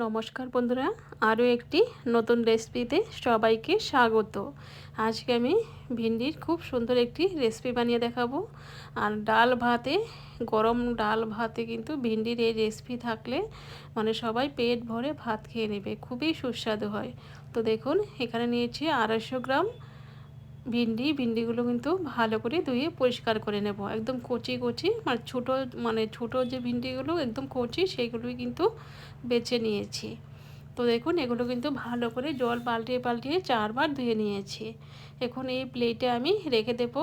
নমস্কার বন্ধুরা, আরও একটি নতুন রেসিপিতে সবাইকে স্বাগত। আজকে আমি ভিন্ডির খুব সুন্দর একটি রেসিপি বানিয়ে দেখাবো। আর ডাল ভাতে, গরম ডাল ভাতে কিন্তু ভিন্ডির এই রেসিপি থাকলে মানে সবাই পেট ভরে ভাত খেয়ে নেবে, খুবই সুস্বাদু হয়। তো দেখুন, এখানে নিয়েছি আড়াইশো গ্রাম ভিন্ডি, ভিন্ডিগুলো কিন্তু ভালো করে ধুয়ে পরিষ্কার করে নেব। একদম কচি কচি মানে ছোটো মানে ছোটো যে ভিন্ডিগুলো একদম কচি সেইগুলোই কিন্তু বেছে নিয়েছি। তো দেখুন, এগুলো কিন্তু ভালো করে জল পাল্টিয়ে পাল্টিয়ে চারবার ধুয়ে নিয়েছি। এখন এই প্লেটে আমি রেখে দেব।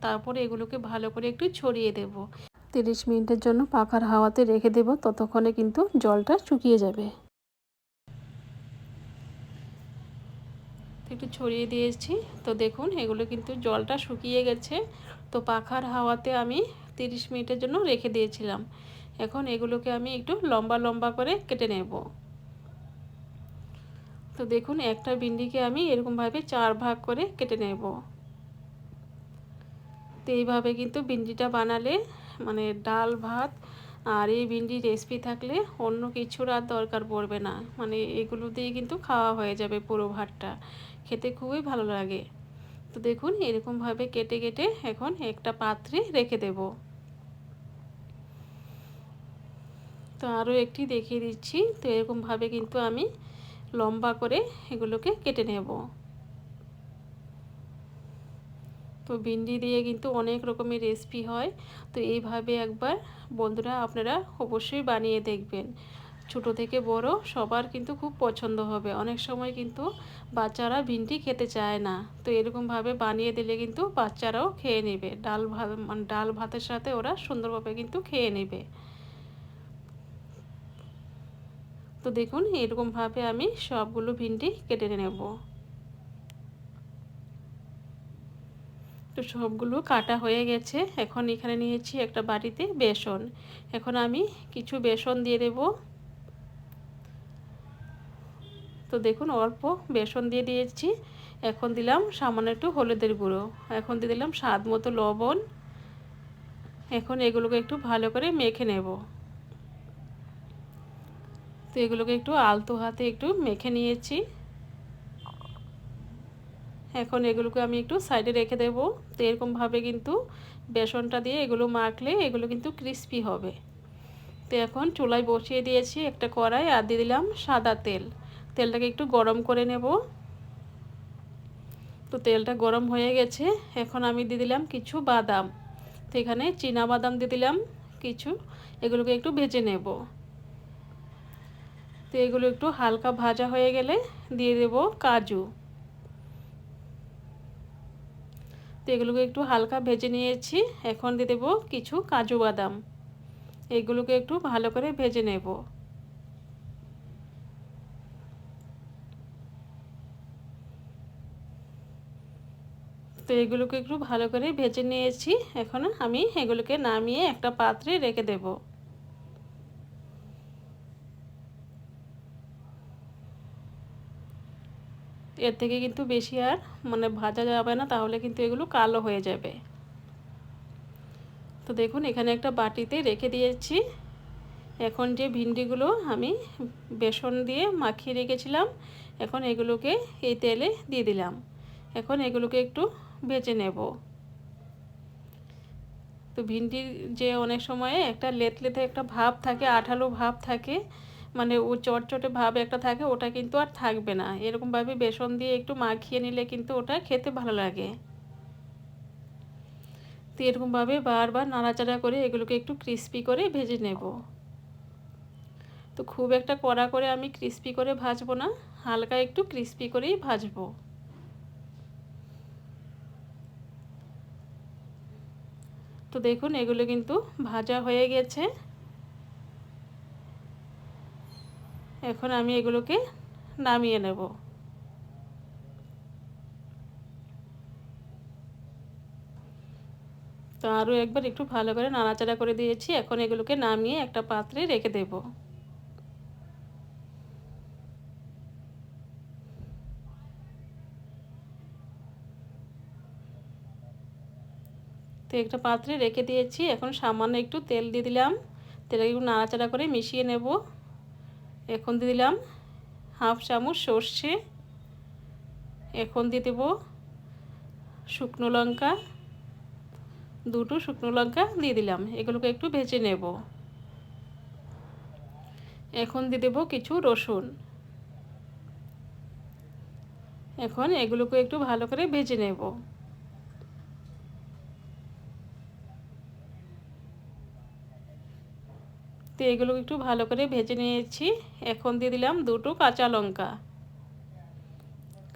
তারপরে এগুলোকে ভালো করে একটু ছড়িয়ে দেব। তিরিশ মিনিটের জন্য পাখার হাওয়াতে রেখে দেব। ততক্ষণে কিন্তু জলটা শুকিয়ে যাবে। একটু ছড়িয়ে দিয়েছি। তো দেখুন, এগুলো কিন্তু জলটা শুকিয়ে গেছে। তো পাখার হাওয়াতে আমি তিরিশ মিনিটের জন্য রেখে দিয়েছিলাম। এখন এগুলোকে আমি একটু লম্বা লম্বা করে কেটে নেব। তো দেখুন, একটা ভিন্ডিকে আমি এরকমভাবে চার ভাগ করে কেটে নেব। তো এইভাবে কিন্তু ভিন্ডিটা বানালে মানে ডাল, ভাত আর এই ভিন্ডি রেসিপি থাকলে অন্য কিছুর আর দরকার পড়বে না। মানে এগুলো দিয়ে কিন্তু খাওয়া হয়ে যাবে পুরো ভাতটা। খেতে খুবই ভালো লাগে। তো দেখুন, এরকমভাবে কেটে কেটে এখন একটা পাত্রে রেখে দেব। তো আরও একটি দেখিয়ে দিচ্ছি। তো এরকমভাবে কিন্তু আমি লম্বা করে এগুলোকে কেটে নেব। তো ভিন্ডি দিয়ে কিন্তু অনেক রকমের রেসিপি হয়। তো এইভাবে একবার বন্ধুরা, আপনারা অবশ্যই বানিয়ে দেখবেন। ছোট থেকে বড় সবার কিন্তু খুব পছন্দ হবে। অনেক সময় কিন্তু বাচ্চারা ভিন্ডি খেতে চায় না। তো এরকমভাবে বানিয়ে দিলে কিন্তু বাচ্চারাও খেয়ে নেবে। ডাল ভাত মানে ডাল ভাতের সাথে ওরা সুন্দরভাবে কিন্তু খেয়ে নেবে। তো দেখুন, এরকমভাবে আমি সবগুলো ভিন্ডি কেটে নেব। তো সবগুলো কাটা হয়ে গেছে। এখন এখানে নিয়েছি একটা বাটিতে বেসন। এখন আমি কিছু বেসন দিয়ে দেবো। তো দেখুন অল্প বেসন দিয়ে দিয়েছি। এখন দিলাম সামান্য একটু হলুদের গুঁড়ো। এখন দিয়ে দিলাম স্বাদ মতো লবণ। এখন এগুলোকে একটু ভালো করে মেখে নেব। তো এগুলোকে একটু আলতো হাতে একটু মেখে নিয়েছি। এখন এগুলোকে আমি একটু সাইডে রেখে দেব। তো এরকমভাবে কিন্তু বেসনটা দিয়ে এগুলো মাখলে এগুলো কিন্তু ক্রিস্পি হবে। তো এখন চুলায় বসিয়ে দিয়েছি একটা কড়াই আর দিয়ে দিলাম সাদা তেল। তেলটাকে একটু গরম করে নেব। তো তেলটা গরম হয়ে গেছে, এখন আমি দিয়ে দিলাম কিছু বাদাম। তো এখানে চীনা বাদাম দিয়ে দিলাম কিছু, এগুলোকে একটু ভেজে নেব। তো এগুলো একটু হালকা ভাজা হয়ে গেলে দিয়ে দেব কাজু। তো এগুলোকে একটু হালকা ভেজে নিয়েছি, এখন দিয়ে দেবো কিছু কাজু বাদাম। এগুলোকে একটু ভালো করে ভেজে নেব। তো এগুলোকে একটু ভালো করে ভেজে নিয়েছি। এখন আমি এগুলোকে নামিয়ে একটা পাত্রে রেখে দেব। এর থেকে কিন্তু বেশি আর মানে ভাজা যাবে না, তাহলে কিন্তু এগুলো কালো হয়ে যাবে। তো দেখুন, এখানে একটা বাটিতে রেখে দিয়েছি। এখন যে ভিন্ডিগুলো আমি বেসন দিয়ে মাখিয়ে রেখেছিলাম, এখন এগুলোকে এই তেলে দিয়ে দিলাম। এখন এগুলোকে একটু ভেজে নেব। তো ভিন্ডির যে অনেক সময়ে একটা লেত লেতে একটা ভাব থাকে, আঠালো ভাব থাকে মানে ও চটচটে ভাব একটা থাকে, ওটা কিন্তু আর থাকবে না। এরকমভাবে বেসন দিয়ে একটু মাখিয়ে নিলে কিন্তু ওটা খেতে ভালো লাগে। তো এরকমভাবে বারবার নাড়াচাড়া করে এগুলোকে একটু ক্রিস্পি করে ভেজে নেব। তো খুব একটা কড়া করে আমি ক্রিস্পি করে ভাজবো না, হালকা একটু ক্রিস্পি করেই ভাজবো। তো দেখুন, এগুলো কিন্তু ভাজা হয়ে গেছে। এখন আমি এগুলোকে নামিয়ে নেব। তো আরও একবার একটু ভালো করে নাড়াচাড়া করে দিয়েছি। এখন এগুলোকে নামিয়ে একটা পাত্রে রেখে দেবো। তো একটা পাত্রে রেখে দিয়েছি। এখন সামান্য একটু তেল দিয়ে দিলাম। তেলটাকে একটু নাড়াচাড়া করে মিশিয়ে নেব। এখন দিয়ে দিলাম হাফ চামচ সর্ষে। এখন দিয়ে দেবো শুকনো লঙ্কা। দুটো শুকনো লঙ্কা দিয়ে দিলাম। এগুলোকে একটু ভেজে নেব। এখন দিয়ে দেবো কিছু রসুন। এখন এগুলোকে একটু ভালো করে ভেজে নেব। তো এগুলোকে একটু ভালো করে ভেজে নিয়েছি। এখন দিয়ে দিলাম দুটো কাঁচা লঙ্কা।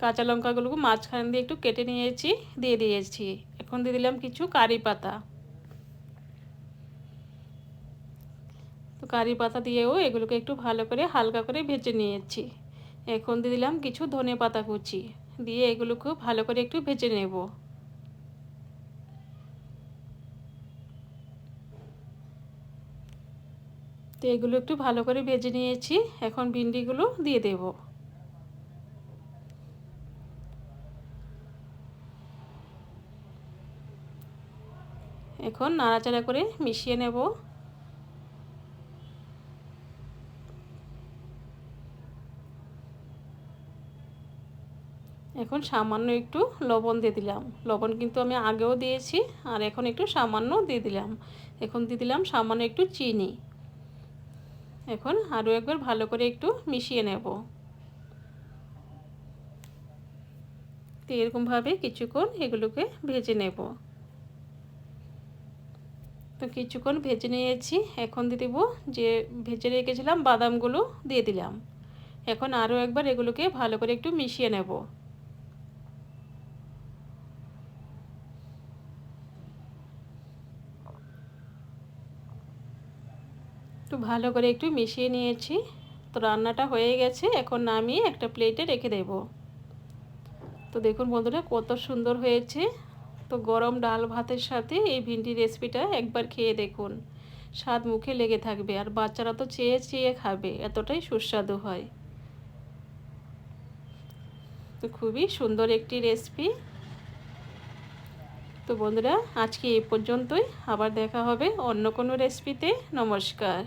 কাঁচা লঙ্কাগুলোকে মাঝখান দিয়ে একটু কেটে নিয়েছি, দিয়ে দিয়েছি। এখন দিয়ে দিলাম কিছু কারি পাতা। তো কারি পাতা দিয়েও এগুলোকে একটু ভালো করে হালকা করে ভেজে নিয়েছি। এখন দিয়ে দিলাম কিছু ধনে পাতা কুচি। দিয়ে এগুলোকেও ভালো করে একটু ভেজে নেব। তো এগুলো একটু ভালো করে ভেজে নিয়েছি। এখন ভিন্ডিগুলো দিয়ে দেবো। এখন নাড়াচাড়া করে মিশিয়ে নেব। এখন সামান্য একটু লবণ দিয়ে দিলাম। লবণ কিন্তু আমি আগেও দিয়েছি, আর এখন একটু সামান্য দিয়ে দিলাম। এখন দিয়ে দিলাম সামান্য একটু চিনি। এখন আরও একবার ভালো করে একটু মিশিয়ে নেব। তো এরকমভাবে কিছুক্ষণ এগুলোকে ভেজে নেব। তো কিছুক্ষণ ভেজে নিয়েছি, এখন দিয়ে দেবো যে ভেজে রেখেছিলাম বাদামগুলো দিয়ে দিলাম। এখন আরও একবার এগুলোকে ভালো করে একটু মিশিয়ে নেব। একটু ভালো করে একটু মিশিয়ে নিয়েছি। তো রান্নাটা হয়ে গেছে, এখন নামিয়ে একটা প্লেটে রেখে দেব। তো দেখুন বন্ধুরা, কত সুন্দর হয়েছে। তো গরম ডাল ভাতের সাথে এই ভিন্ডি রেসিপিটা একবার খেয়ে দেখুন। স্বাদ মুখে লেগে থাকবে, আর বাচ্চারা তো চেয়ে চেয়ে খাবে, এতটাই সুস্বাদু হয়। তো খুবই সুন্দর একটি রেসিপি। তো বন্ধুরা, আজকে এই পর্যন্তই। আবার দেখা হবে অন্য কোনো রেসিপিতে। নমস্কার।